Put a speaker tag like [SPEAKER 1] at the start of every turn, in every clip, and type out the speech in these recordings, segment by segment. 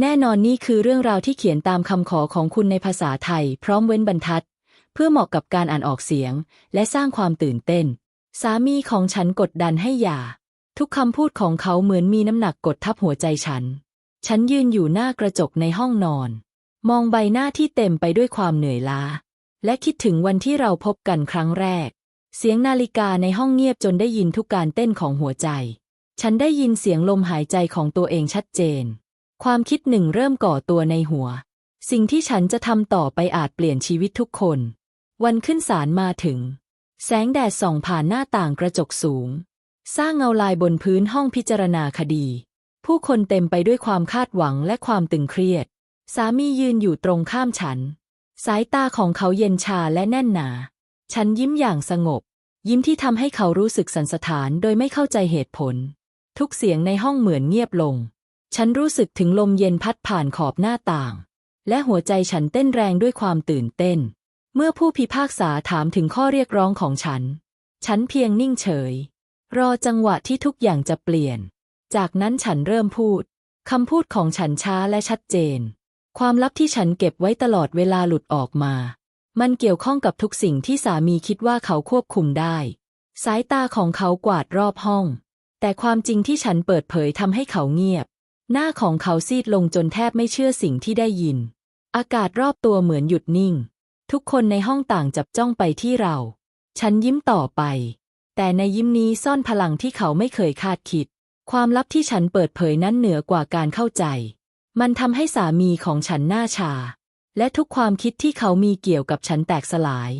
[SPEAKER 1] แน่นอนนี่คือเรื่องราวที่เขียนตามคำขอของคุณในภาษาไทย พร้อมเว้นบรรทัด เพื่อเหมาะกับการอ่านออกเสียง และสร้างความตื่นเต้น สามีของฉันกดดันให้หย่า ทุกคำพูดของเขาเหมือนมีน้ำหนักกดทับหัวใจฉัน ฉันยืนอยู่หน้ากระจกในห้องนอน มองใบหน้าที่เต็มไปด้วยความเหนื่อยล้า และคิดถึงวันที่เราพบกันครั้งแรก เสียงนาฬิกาในห้องเงียบจนได้ยินทุกการเต้นของหัวใจ ฉันได้ยินเสียงลมหายใจของตัวเองชัดเจน ความคิดหนึ่งเริ่มก่อตัวในหัว สิ่งที่ฉันจะทำต่อไปอาจเปลี่ยนชีวิตทุกคน วันขึ้นศาลมาถึง แสงแดดส่องผ่านหน้าต่างกระจกสูง สร้างเงาลายบนพื้นห้องพิจารณาคดี ผู้คนเต็มไปด้วยความคาดหวังและความตึงเครียด สามียืนอยู่ตรงข้ามฉัน สายตาของเขาเย็นชาและแน่นหนา ฉันยิ้มอย่างสงบ ยิ้มที่ทำให้เขารู้สึกสันสถานโดยไม่เข้าใจเหตุผล ทุกเสียงในห้องเหมือนเงียบลง ฉันรู้สึกถึงลมเย็นพัดผ่านขอบหน้าต่าง และหัวใจฉันเต้นแรงด้วยความตื่นเต้น เมื่อผู้พิพากษาถามถึงข้อเรียกร้องของฉัน ฉันเพียงนิ่งเฉย รอจังหวะที่ทุกอย่างจะเปลี่ยน จากนั้นฉันเริ่มพูดคำพูดของฉันช้าและชัดเจน ความลับที่ฉันเก็บไว้ตลอดเวลาหลุดออกมา มันเกี่ยวข้องกับทุกสิ่งที่สามีคิดว่าเขาควบคุมได้ สายตาของเขากวาดรอบห้อง แต่ความจริงที่ฉันเปิดเผยทำให้เขาเงียบ หน้าของเขาซีดลงจนแทบไม่เชื่อสิ่งที่ได้ยิน อากาศรอบตัวเหมือนหยุดนิ่ง ทุกคนในห้องต่างจับจ้องไปที่เรา ฉันยิ้มต่อไป แต่ในยิ้มนี้ซ่อนพลังที่เขาไม่เคยคาดคิด ความลับที่ฉันเปิดเผยนั้นเหนือกว่าการเข้าใจ มันทำให้สามีของฉันหน้าชา และทุกความคิดที่เขามีเกี่ยวกับฉันแตกสลาย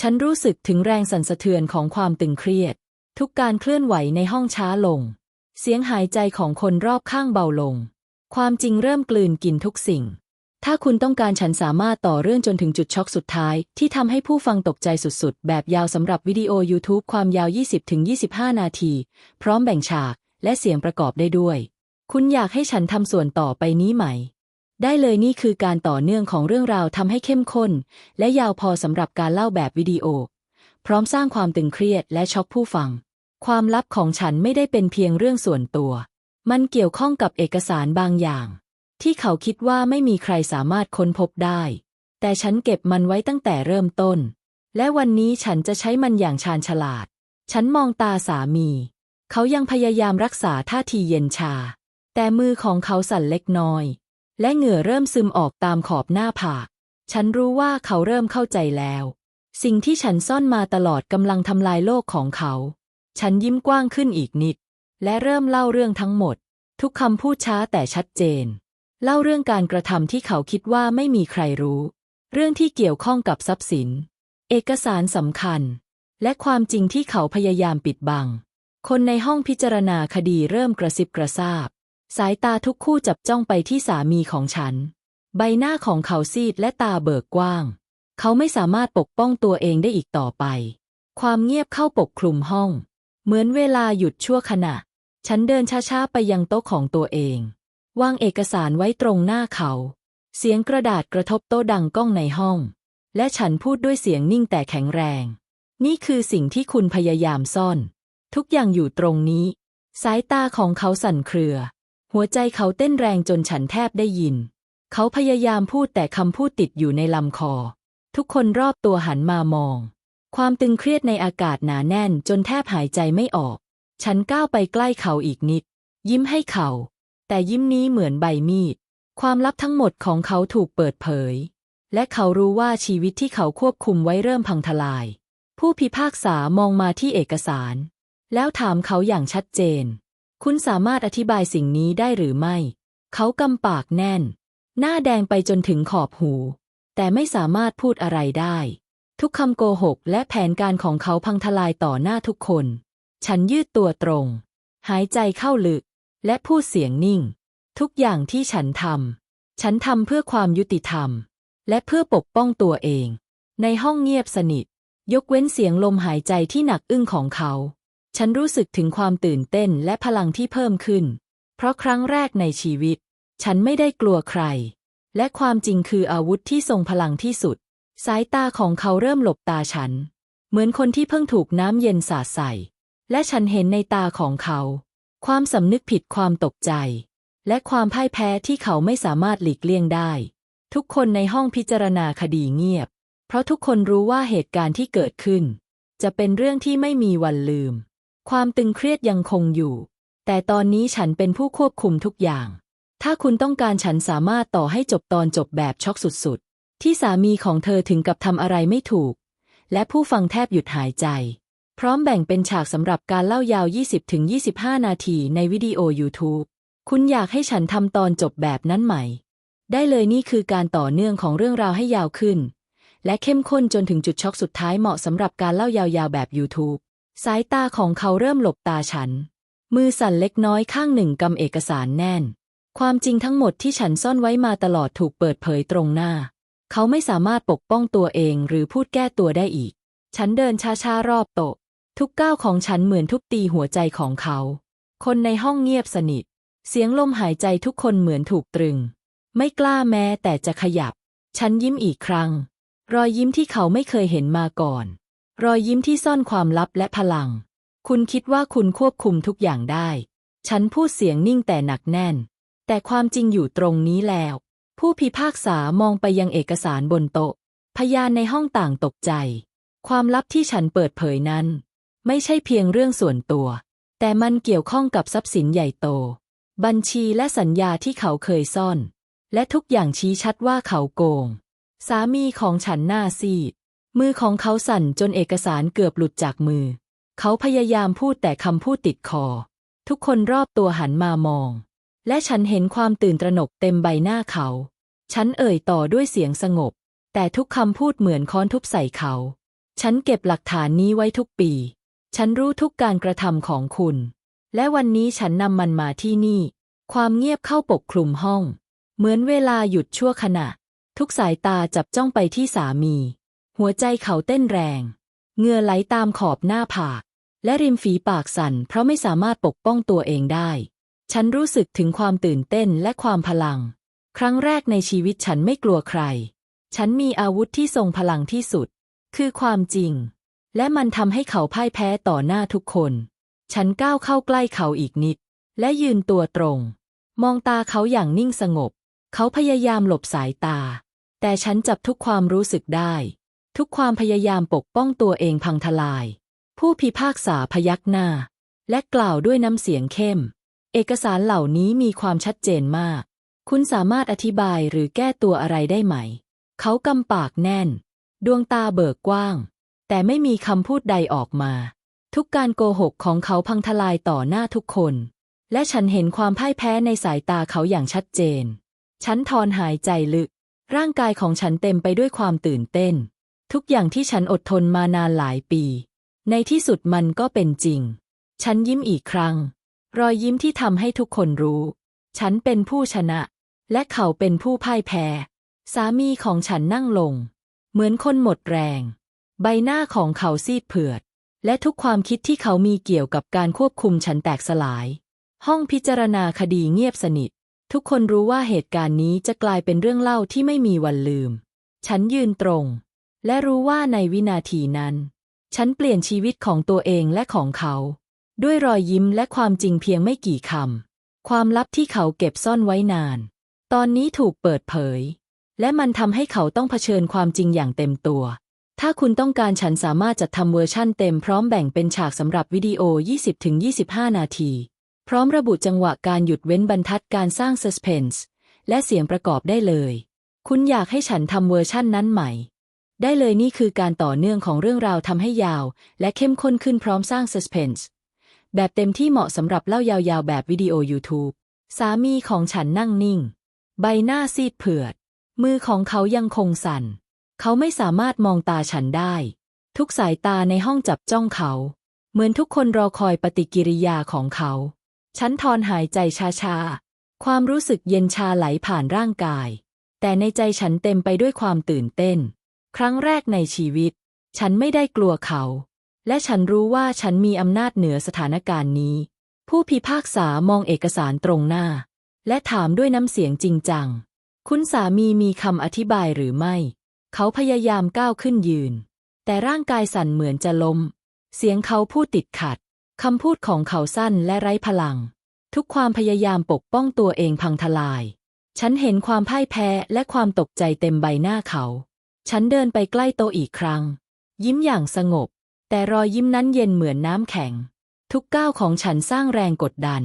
[SPEAKER 1] ฉันรู้สึกถึงแรงสั่นสะเทือนของความตึงเครียด ทุกการเคลื่อนไหวในห้องช้าลง เสียงหายใจของคนรอบข้างเบาลง ความจริงเริ่มกลืนกินทุกสิ่ง ถ้าคุณต้องการฉันสามารถต่อเรื่องจนถึงจุดช็อกสุดท้าย ที่ทำให้ผู้ฟังตกใจสุดๆ แบบยาวสำหรับวิดีโอ YouTube ความยาว 20-25 นาที พร้อมแบ่งฉากและเสียงประกอบได้ด้วย คุณอยากให้ฉันทำส่วนต่อไปนี้ไหม ได้เลยนี่คือการต่อเนื่องของเรื่องราวทำให้เข้มข้น และยาวพอสำหรับการเล่าแบบวิดีโอ พร้อมสร้างความตึงเครียดและช็อกผู้ฟัง ความลับของฉันไม่ได้เป็นเพียงเรื่องส่วนตัว มันเกี่ยวข้องกับเอกสารบางอย่าง ที่เขาคิดว่าไม่มีใครสามารถค้นพบได้ แต่ฉันเก็บมันไว้ตั้งแต่เริ่มต้น และวันนี้ฉันจะใช้มันอย่างชาญฉลาด ฉันมองตาสามี เขายังพยายามรักษาท่าทีเย็นชา แต่มือของเขาสั่นเล็กน้อย และเหงื่อเริ่มซึมออกตามขอบหน้าผาก ฉันรู้ว่าเขาเริ่มเข้าใจแล้ว สิ่งที่ฉันซ่อนมาตลอดกำลังทำลายโลกของเขา ฉันยิ้มกว้างขึ้นอีกนิด และเริ่มเล่าเรื่องทั้งหมด ทุกคำพูดช้าแต่ชัดเจน เล่าเรื่องการกระทำที่เขาคิดว่าไม่มีใครรู้ เรื่องที่เกี่ยวข้องกับทรัพย์สิน เอกสารสำคัญ และความจริงที่เขาพยายามปิดบัง คนในห้องพิจารณาคดีเริ่มกระซิบกระซาบ สายตาทุกคู่จับจ้องไปที่สามีของฉัน ใบหน้าของเขาซีดและตาเบิกกว้าง เขาไม่สามารถปกป้องตัวเองได้อีกต่อไป ความเงียบเข้าปกคลุมห้อง เหมือนเวลาหยุดชั่วขณะ ฉันเดินช้าๆไปยังโต๊ะของตัวเอง วางเอกสารไว้ตรงหน้าเขา เสียงกระดาษกระทบโต๊ะดังก้องในห้อง และฉันพูดด้วยเสียงนิ่งแต่แข็งแรง นี่คือสิ่งที่คุณพยายามซ่อน ทุกอย่างอยู่ตรงนี้ สายตาของเขาสั่นเครือ หัวใจเขาเต้นแรงจนฉันแทบได้ยิน เขาพยายามพูดแต่คำพูดติดอยู่ในลำคอ ทุกคนรอบตัวหันมามอง ความตึงเครียดในอากาศหนาแน่นจนแทบหายใจไม่ออก ฉันก้าวไปใกล้เขาอีกนิด ยิ้มให้เขา แต่ยิ้มนี้เหมือนใบมีด ความลับทั้งหมดของเขาถูกเปิดเผย และเขารู้ว่าชีวิตที่เขาควบคุมไว้เริ่มพังทลาย ผู้พิพากษามองมาที่เอกสาร แล้วถามเขาอย่างชัดเจน คุณสามารถอธิบายสิ่งนี้ได้หรือไม่ เขากำปากแน่น หน้าแดงไปจนถึงขอบหู แต่ไม่สามารถพูดอะไรได้ ทุกคำโกหกและแผนการของเขาพังทลายต่อหน้าทุกคน ฉันยืดตัวตรง หายใจเข้าลึก และพูดเสียงนิ่ง ทุกอย่างที่ฉันทำ ฉันทำเพื่อความยุติธรรม และเพื่อปกป้องตัวเอง ในห้องเงียบสนิท ยกเว้นเสียงลมหายใจที่หนักอึ้งของเขา ฉันรู้สึกถึงความตื่นเต้นและพลังที่เพิ่มขึ้น เพราะครั้งแรกในชีวิต ฉันไม่ได้กลัวใคร และความจริงคืออาวุธที่ทรงพลังที่สุด สายตาของเขาเริ่มหลบตาฉัน เหมือนคนที่เพิ่งถูกน้ำเย็นสาดใส่ และฉันเห็นในตาของเขา ความสำนึกผิดความตกใจ และความพ่ายแพ้ที่เขาไม่สามารถหลีกเลี่ยงได้ ทุกคนในห้องพิจารณาคดีเงียบ เพราะทุกคนรู้ว่าเหตุการณ์ที่เกิดขึ้น จะเป็นเรื่องที่ไม่มีวันลืม ความตึงเครียดยังคงอยู่ แต่ตอนนี้ฉันเป็นผู้ควบคุมทุกอย่าง ถ้าคุณต้องการฉันสามารถต่อให้จบตอนจบแบบช็อกสุด ที่สามีของเธอถึงกับทำอะไรไม่ถูก และผู้ฟังแทบหยุดหายใจ พร้อมแบ่งเป็นฉากสำหรับการเล่ายาว 20-25 นาทีในวิดีโอ YouTube คุณอยากให้ฉันทำตอนจบแบบนั้นไหม ได้เลยนี่คือการต่อเนื่องของเรื่องราวให้ยาวขึ้น และเข้มข้นจนถึงจุดช็อกสุดท้ายเหมาะสำหรับการเล่ายาวๆแบบ YouTube สายตาของเขาเริ่มหลบตาฉัน มือสั่นเล็กน้อยข้างหนึ่งกำเอกสารแน่น ความจริงทั้งหมดที่ฉันซ่อนไว้มาตลอดถูกเปิดเผยตรงหน้า เขาไม่สามารถปกป้องตัวเองหรือพูดแก้ตัวได้อีก ฉันเดินช้าๆรอบโต๊ะ ทุกก้าวของฉันเหมือนทุบตีหัวใจของเขา คนในห้องเงียบสนิท เสียงลมหายใจทุกคนเหมือนถูกตรึง ไม่กล้าแม้แต่จะขยับ ฉันยิ้มอีกครั้ง รอยยิ้มที่เขาไม่เคยเห็นมาก่อน รอยยิ้มที่ซ่อนความลับและพลัง คุณคิดว่าคุณควบคุมทุกอย่างได้ ฉันพูดเสียงนิ่งแต่หนักแน่น แต่ความจริงอยู่ตรงนี้แล้ว ผู้พิพากษามองไปยังเอกสารบนโต๊ะ พยานในห้องต่างตกใจ ความลับที่ฉันเปิดเผยนั้น ไม่ใช่เพียงเรื่องส่วนตัว แต่มันเกี่ยวข้องกับทรัพย์สินใหญ่โต บัญชีและสัญญาที่เขาเคยซ่อน และทุกอย่างชี้ชัดว่าเขาโกง สามีของฉันหน้าซีด มือของเขาสั่นจนเอกสารเกือบหลุดจากมือ เขาพยายามพูดแต่คำพูดติดคอ ทุกคนรอบตัวหันมามอง และฉันเห็นความตื่นตระหนกเต็มใบหน้าเขา ฉันเอ่ยต่อด้วยเสียงสงบ แต่ทุกคำพูดเหมือนค้อนทุบใส่เขา ฉันเก็บหลักฐานนี้ไว้ทุกปี ฉันรู้ทุกการกระทำของคุณ และวันนี้ฉันนำมันมาที่นี่ ความเงียบเข้าปกคลุมห้อง เหมือนเวลาหยุดชั่วขณะ ทุกสายตาจับจ้องไปที่สามี หัวใจเขาเต้นแรงเหงื่อไหลตามขอบหน้าผาก และริมฝีปากสั่นเพราะไม่สามารถปกป้องตัวเองได้ ฉันรู้สึกถึงความตื่นเต้นและความพลัง ครั้งแรกในชีวิตฉันไม่กลัวใคร ฉันมีอาวุธที่ทรงพลังที่สุด คือความจริง และมันทำให้เขาพ่ายแพ้ต่อหน้าทุกคน ฉันก้าวเข้าใกล้เขาอีกนิด และยืนตัวตรง มองตาเขาอย่างนิ่งสงบ เขาพยายามหลบสายตา แต่ฉันจับทุกความรู้สึกได้ ทุกความพยายามปกป้องตัวเองพังทลาย ผู้พิพากษาพยักหน้า และกล่าวด้วยน้ำเสียงเข้ม เอกสารเหล่านี้มีความชัดเจนมาก คุณสามารถอธิบายหรือแก้ตัวอะไรได้ไหม เขากำปากแน่น ดวงตาเบิกกว้าง แต่ไม่มีคำพูดใดออกมา ทุกการโกหกของเขาพังทลายต่อหน้าทุกคน และฉันเห็นความพ่ายแพ้ในสายตาเขาอย่างชัดเจน ฉันถอนหายใจลึก ร่างกายของฉันเต็มไปด้วยความตื่นเต้น ทุกอย่างที่ฉันอดทนมานานหลายปี ในที่สุดมันก็เป็นจริง ฉันยิ้มอีกครั้ง รอยยิ้มที่ทำให้ทุกคนรู้ ฉันเป็นผู้ชนะ และเขาเป็นผู้พ่ายแพ้ สามีของฉันนั่งลง เหมือนคนหมดแรง ใบหน้าของเขาซีดเผือด และทุกความคิดที่เขามีเกี่ยวกับการควบคุมฉันแตกสลาย ห้องพิจารณาคดีเงียบสนิท ทุกคนรู้ว่าเหตุการณ์นี้จะกลายเป็นเรื่องเล่าที่ไม่มีวันลืม ฉันยืนตรง และรู้ว่าในวินาทีนั้น ฉันเปลี่ยนชีวิตของตัวเองและของเขา ด้วยรอยยิ้มและความจริงเพียงไม่กี่คำ ความลับที่เขาเก็บซ่อนไว้นาน ตอนนี้ถูกเปิดเผย และมันทำให้เขาต้องเผชิญความจริงอย่างเต็มตัว ถ้าคุณต้องการฉันสามารถจัดทำเวอร์ชั่นเต็มพร้อมแบ่งเป็นฉากสำหรับวิดีโอ 20-25 นาที พร้อมระบุจังหวะการหยุดเว้นบรรทัดการสร้างซัสเพนส์และเสียงประกอบได้เลย คุณอยากให้ฉันทำเวอร์ชั่นนั้นไหม ได้เลยนี่คือการต่อเนื่องของเรื่องราวทำให้ยาว และเข้มข้นขึ้นพร้อมสร้างซัสเพนส์ แบบเต็มที่เหมาะสำหรับเล่ายาวๆ แบบวิดีโอ YouTube สามีของฉันนั่งนิ่ง ใบหน้าซีดเผือด มือของเขายังคงสั่น เขาไม่สามารถมองตาฉันได้ ทุกสายตาในห้องจับจ้องเขา เหมือนทุกคนรอคอยปฏิกิริยาของเขา ฉันถอนหายใจช้าๆ ความรู้สึกเย็นชาไหลผ่านร่างกาย แต่ในใจฉันเต็มไปด้วยความตื่นเต้น ครั้งแรกในชีวิต ฉันไม่ได้กลัวเขา และฉันรู้ว่าฉันมีอำนาจเหนือสถานการณ์นี้ ผู้พิพากษามองเอกสารตรงหน้า และถามด้วยน้ำเสียงจริงจัง คุณสามีมีคำอธิบายหรือไม่ เขาพยายามก้าวขึ้นยืน แต่ร่างกายสั่นเหมือนจะล้ม เสียงเขาพูดติดขัดคำพูดของเขาสั้นและไร้พลัง ทุกความพยายามปกป้องตัวเองพังทลาย ฉันเห็นความพ่ายแพ้และความตกใจเต็มใบหน้าเขา ฉันเดินไปใกล้โตอีกครั้ง ยิ้มอย่างสงบ แต่รอยยิ้มนั้นเย็นเหมือนน้ำแข็ง ทุกก้าวของฉันสร้างแรงกดดัน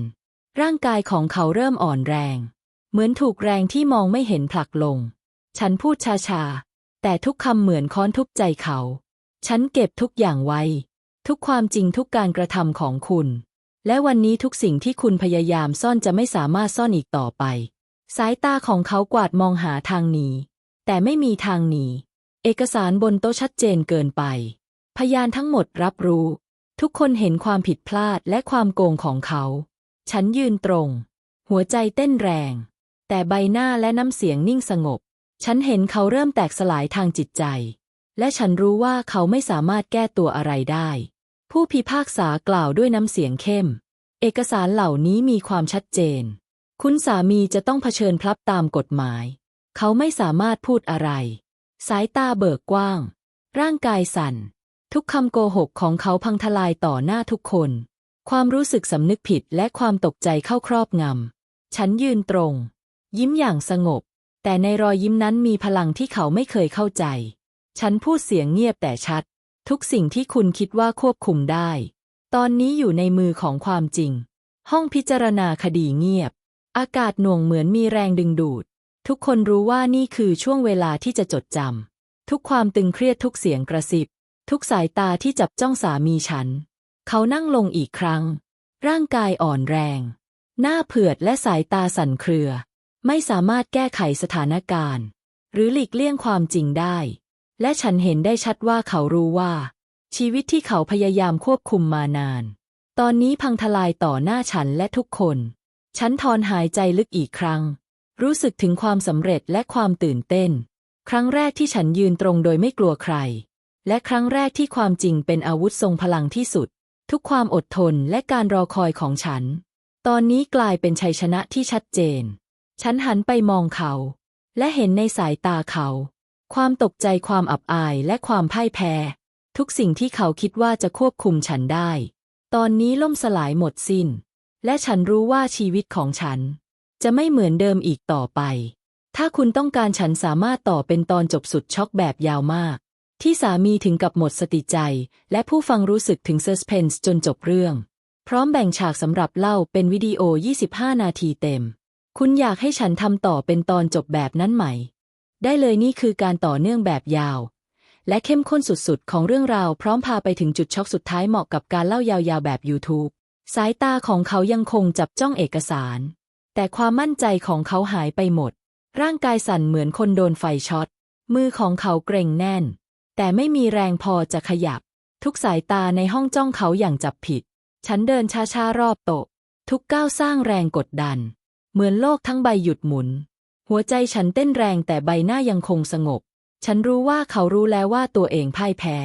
[SPEAKER 1] ร่างกายของเขาเริ่มอ่อนแรง เหมือนถูกแรงที่มองไม่เห็นผลักลง ฉันพูดช้าๆ แต่ทุกคำเหมือนค้อนทุบใจเขา ฉันเก็บทุกอย่างไว้ ทุกความจริงทุกการกระทำของคุณ และวันนี้ทุกสิ่งที่คุณพยายามซ่อนจะไม่สามารถซ่อนอีกต่อไป สายตาของเขากวาดมองหาทางหนีแต่ไม่มีทางหนีเอกสารบนโต๊ะชัดเจนเกินไป พยานทั้งหมดรับรู้ ทุกคนเห็นความผิดพลาดและความโกงของเขา ฉันยืนตรง หัวใจเต้นแรง แต่ใบหน้าและน้ำเสียงนิ่งสงบ ฉันเห็นเขาเริ่มแตกสลายทางจิตใจ และฉันรู้ว่าเขาไม่สามารถแก้ตัวอะไรได้ ผู้พิพากษากล่าวด้วยน้ำเสียงเข้ม เอกสารเหล่านี้มีความชัดเจน คุณสามีจะต้องเผชิญพลับตามกฎหมาย เขาไม่สามารถพูดอะไร สายตาเบิกกว้าง ร่างกายสั่น ทุกคำโกหกของเขาพังทลายต่อหน้าทุกคน ความรู้สึกสำนึกผิดและความตกใจเข้าครอบงำ ฉันยืนตรง ยิ้มอย่างสงบ แต่ในรอยยิ้มนั้นมีพลังที่เขาไม่เคยเข้าใจ ฉันพูดเสียงเงียบแต่ชัด ทุกสิ่งที่คุณคิดว่าควบคุมได้ ตอนนี้อยู่ในมือของความจริง ห้องพิจารณาคดีเงียบ อากาศหน่วงเหมือนมีแรงดึงดูด ทุกคนรู้ว่านี่คือช่วงเวลาที่จะจดจำทุกความตึงเครียดทุกเสียงกระซิบ ทุกสายตาที่จับจ้องสามีฉัน เขานั่งลงอีกครั้ง ร่างกายอ่อนแรง หน้าเผือดและสายตาสั่นเครือ ไม่สามารถแก้ไขสถานการณ์ หรือหลีกเลี่ยงความจริงได้ และฉันเห็นได้ชัดว่าเขารู้ว่า ชีวิตที่เขาพยายามควบคุมมานาน ตอนนี้พังทลายต่อหน้าฉันและทุกคน ฉันถอนหายใจลึกอีกครั้ง รู้สึกถึงความสำเร็จและความตื่นเต้น ครั้งแรกที่ฉันยืนตรงโดยไม่กลัวใคร และครั้งแรกที่ความจริงเป็นอาวุธทรงพลังที่สุด ทุกความอดทนและการรอคอยของฉัน ตอนนี้กลายเป็นชัยชนะที่ชัดเจน ฉันหันไปมองเขา และเห็นในสายตาเขา ความตกใจความอับอายและความพ่ายแพ้ ทุกสิ่งที่เขาคิดว่าจะควบคุมฉันได้ ตอนนี้ล่มสลายหมดสิ้น และฉันรู้ว่าชีวิตของฉัน จะไม่เหมือนเดิมอีกต่อไป ถ้าคุณต้องการฉันสามารถต่อเป็นตอนจบสุดช็อกแบบยาวมาก ที่สามีถึงกับหมดสติใจ และผู้ฟังรู้สึกถึงเซอร์สเพนส์จนจบเรื่อง พร้อมแบ่งฉากสำหรับเล่าเป็นวิดีโอ 25 นาทีเต็ม คุณอยากให้ฉันทำต่อเป็นตอนจบแบบนั้นไหม ได้เลยนี่คือการต่อเนื่องแบบยาว และเข้มข้นสุดๆ ของเรื่องราวพร้อมพาไปถึงจุดช็อกสุดท้ายเหมาะกับการเล่ายาวๆแบบ YouTube สายตาของเขายังคงจับจ้องเอกสาร แต่ความมั่นใจของเขาหายไปหมด ร่างกายสั่นเหมือนคนโดนไฟช็อต มือของเขาเกร็งแน่น แต่ไม่มีแรงพอจะขยับ ทุกสายตาในห้องจ้องเขาอย่างจับผิด ฉันเดินช้าๆรอบโต๊ะ ทุกก้าวสร้างแรงกดดัน เหมือนโลกทั้งใบหยุดหมุน หัวใจฉันเต้นแรงแต่ใบหน้ายังคงสงบ ฉันรู้ว่าเขารู้แล้วว่าตัวเองพ่ายแพ้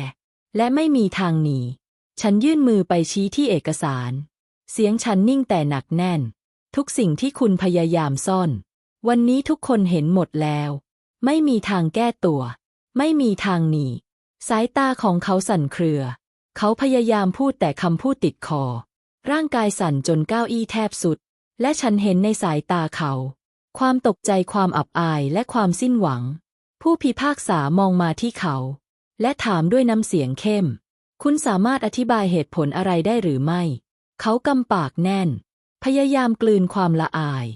[SPEAKER 1] และไม่มีทางหนี ฉันยื่นมือไปชี้ที่เอกสาร เสียงฉันนิ่งแต่หนักแน่น ทุกสิ่งที่คุณพยายามซ่อน วันนี้ทุกคนเห็นหมดแล้ว ไม่มีทางแก้ตัว ไม่มีทางหนี สายตาของเขาสั่นเครือ เขาพยายามพูดแต่คำพูดติดคอ ร่างกายสั่นจนก้าวอี้แทบสุด และฉันเห็นในสายตาเขา ความตกใจความอับอายและความสิ้นหวัง ผู้พิพากษามองมาที่เขา และถามด้วยน้ำเสียงเข้ม คุณสามารถอธิบายเหตุผลอะไรได้หรือไม่ เขากำปากแน่น พยายามกลืนความละอาย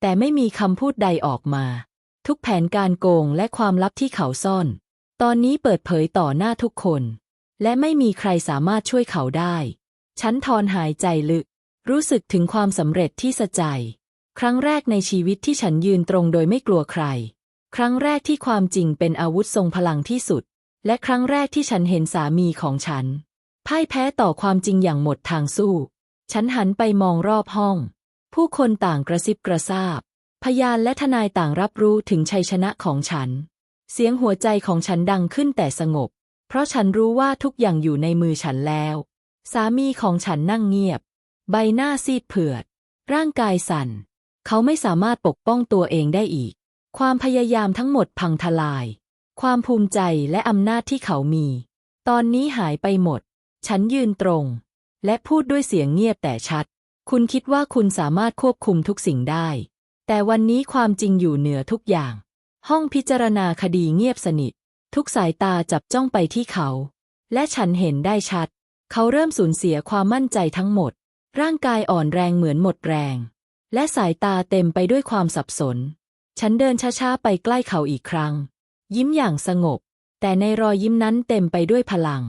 [SPEAKER 1] แต่ไม่มีคำพูดใดออกมา ทุกแผนการโกงและความลับที่เขาซ่อน ตอนนี้เปิดเผยต่อหน้าทุกคน และไม่มีใครสามารถช่วยเขาได้ ฉันทอนหายใจลึก รู้สึกถึงความสำเร็จที่สะใจ ครั้งแรกในชีวิตที่ฉันยืนตรงโดยไม่กลัวใคร ครั้งแรกที่ความจริงเป็นอาวุธทรงพลังที่สุด และครั้งแรกที่ฉันเห็นสามีของฉัน พ่ายแพ้ต่อความจริงอย่างหมดทางสู้ ฉันหันไปมองรอบห้อง ผู้คนต่างกระซิบกระซาบ พยานและทนายต่างรับรู้ถึงชัยชนะของฉัน เสียงหัวใจของฉันดังขึ้นแต่สงบ เพราะฉันรู้ว่าทุกอย่างอยู่ในมือฉันแล้ว สามีของฉันนั่งเงียบ ใบหน้าซีดเผือด ร่างกายสั่น เขาไม่สามารถปกป้องตัวเองได้อีก ความพยายามทั้งหมดพังทลาย ความภูมิใจและอำนาจที่เขามี ตอนนี้หายไปหมด ฉันยืนตรง และพูดด้วยเสียงเงียบแต่ชัด คุณคิดว่าคุณสามารถควบคุมทุกสิ่งได้ แต่วันนี้ความจริงอยู่เหนือทุกอย่าง ห้องพิจารณาคดีเงียบสนิท ทุกสายตาจับจ้องไปที่เขา และฉันเห็นได้ชัด เขาเริ่มสูญเสียความมั่นใจทั้งหมด ร่างกายอ่อนแรงเหมือนหมดแรง และสายตาเต็มไปด้วยความสับสน ฉันเดินช้าๆไปใกล้เขาอีกครั้ง ยิ้มอย่างสงบ แต่ในรอยยิ้มนั้นเต็มไปด้วยพลัง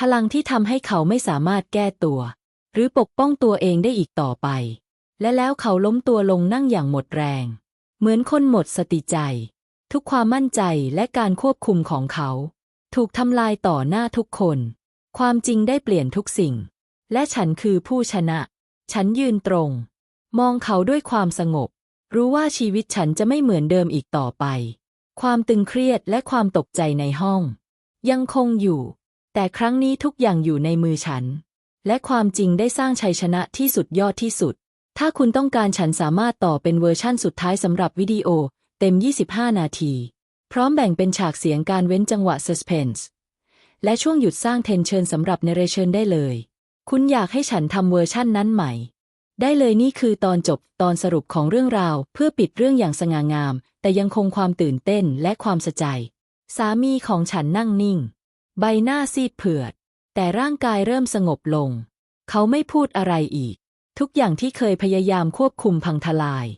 [SPEAKER 1] พลังที่ทำให้เขาไม่สามารถแก้ตัว หรือปกป้องตัวเองได้อีกต่อไป และแล้วเขาล้มตัวลงนั่งอย่างหมดแรง เหมือนคนหมดสติใจ ทุกความมั่นใจและการควบคุมของเขา ถูกทำลายต่อหน้าทุกคน ความจริงได้เปลี่ยนทุกสิ่ง และฉันคือผู้ชนะ ฉันยืนตรง มองเขาด้วยความสงบ รู้ว่าชีวิตฉันจะไม่เหมือนเดิมอีกต่อไป ความตึงเครียดและความตกใจในห้อง ยังคงอยู่ แต่ครั้งนี้ทุกอย่างอยู่ในมือฉัน และความจริงได้สร้างชัยชนะที่สุดยอดที่สุด ถ้าคุณต้องการฉันสามารถต่อเป็นเวอร์ชั่นสุดท้ายสำหรับวิดีโอ ต็ม 25 นาที พร้อมแบ่งเป็นฉากเสียงการเว้นจังหวะ suspense และช่วงหยุดสร้างเทนเชิญสำหรับเนเรเชนได้เลย คุณอยากให้ฉันทำเวอร์ชั่นนั้นใหม่ ได้เลยนี่คือตอนจบตอนสรุปของเรื่องราว เพื่อปิดเรื่องอย่างสง่างาม แต่ยังคงความตื่นเต้นและความสะใจ สามีของฉันนั่งนิ่ง ใบหน้าซีดเผือด แต่ร่างกายเริ่มสงบลง เขาไม่พูดอะไรอีก ทุกอย่างที่เคยพยายามควบคุมพังทลาย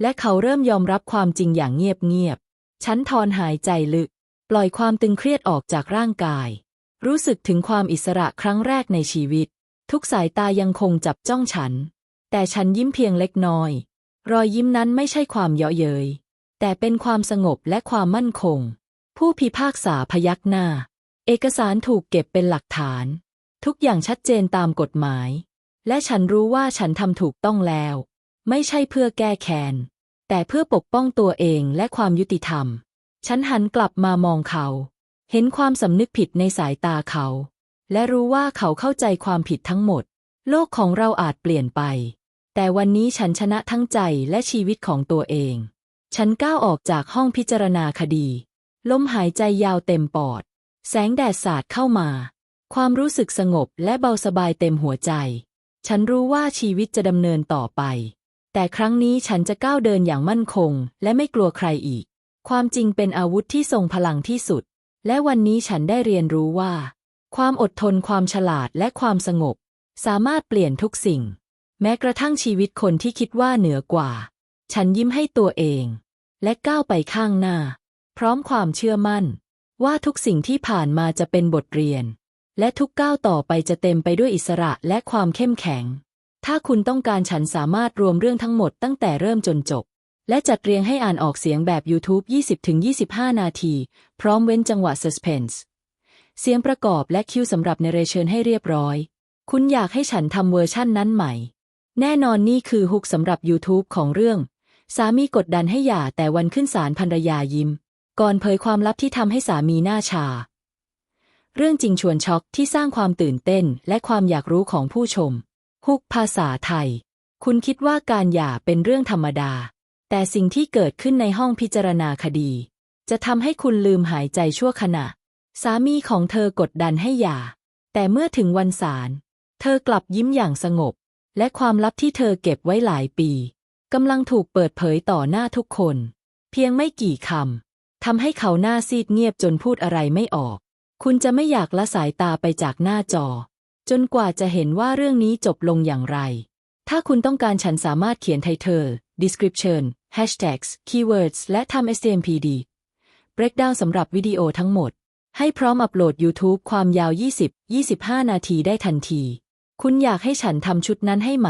[SPEAKER 1] และเขาเริ่มยอมรับความจริงอย่างเงียบๆ ฉันถอนหายใจลึก ปล่อยความตึงเครียดออกจากร่างกาย รู้สึกถึงความอิสระครั้งแรกในชีวิต ทุกสายตายังคงจับจ้องฉัน แต่ฉันยิ้มเพียงเล็กน้อย รอยยิ้มนั้นไม่ใช่ความเยาะเย้ย แต่เป็นความสงบและความมั่นคง ผู้พิพากษาพยักหน้า เอกสารถูกเก็บเป็นหลักฐาน ทุกอย่างชัดเจนตามกฎหมาย และฉันรู้ว่าฉันทำถูกต้องแล้ว ไม่ใช่เพื่อแก้แค้น แต่เพื่อปกป้องตัวเองและความยุติธรรม ฉันหันกลับมามองเขา เห็นความสำนึกผิดในสายตาเขา และรู้ว่าเขาเข้าใจความผิดทั้งหมด โลกของเราอาจเปลี่ยนไป แต่วันนี้ฉันชนะทั้งใจและชีวิตของตัวเอง ฉันก้าวออกจากห้องพิจารณาคดี ลมหายใจยาวเต็มปอด แสงแดดสาดเข้ามา ความรู้สึกสงบและเบาสบายเต็มหัวใจ ฉันรู้ว่าชีวิตจะดำเนินต่อไป แต่ครั้งนี้ฉันจะก้าวเดินอย่างมั่นคง และไม่กลัวใครอีก ความจริงเป็นอาวุธที่ทรงพลังที่สุด และวันนี้ฉันได้เรียนรู้ว่า ความอดทนความฉลาดและความสงบ สามารถเปลี่ยนทุกสิ่ง แม้กระทั่งชีวิตคนที่คิดว่าเหนือกว่า ฉันยิ้มให้ตัวเอง และก้าวไปข้างหน้า พร้อมความเชื่อมั่น ว่าทุกสิ่งที่ผ่านมาจะเป็นบทเรียน และทุกก้าวต่อไปจะเต็มไปด้วยอิสระและความเข้มแข็ง ถ้าคุณต้องการฉันสามารถรวมเรื่องทั้งหมดตั้งแต่เริ่มจนจบ และจัดเรียงให้อ่านออกเสียงแบบ YouTube 20-25 นาที พร้อมเว้นจังหวะ Suspense เสียงประกอบและคิวสำหรับเนเรเชนให้เรียบร้อย คุณอยากให้ฉันทำเวอร์ชั่นนั้นใหม่ แน่นอนนี่คือฮุกสำหรับ YouTube ของเรื่อง สามีกดดันให้หย่าแต่วันขึ้นศาลภรรยายิ้ม ก่อนเผยความลับที่ทำให้สามีหน้าชา เรื่องจริงชวนช็อกที่สร้างความตื่นเต้นและความอยากรู้ของผู้ชม ฮุกภาษาไทย คุณคิดว่าการหย่าเป็นเรื่องธรรมดา แต่สิ่งที่เกิดขึ้นในห้องพิจารณาคดี จะทำให้คุณลืมหายใจชั่วขณะ สามีของเธอกดดันให้หย่า แต่เมื่อถึงวันศาล เธอกลับยิ้มอย่างสงบ และความลับที่เธอเก็บไว้หลายปีกำลังถูกเปิดเผยต่อหน้าทุกคน เพียงไม่กี่คำทำให้เขาหน้าซีดเงียบจนพูดอะไรไม่ออก คุณจะไม่อยากละสายตาไปจากหน้าจอ จนกว่าจะเห็นว่าเรื่องนี้จบลงอย่างไร ถ้าคุณต้องการฉันสามารถเขียนไทเทอร์ description hashtags keywords และทำ STMPD breakdown สำหรับวิดีโอทั้งหมด ให้พร้อมอัปโหลด YouTube ความยาว 20-25 นาทีได้ทันที คุณอยากให้ฉันทำชุดนั้นให้ไหม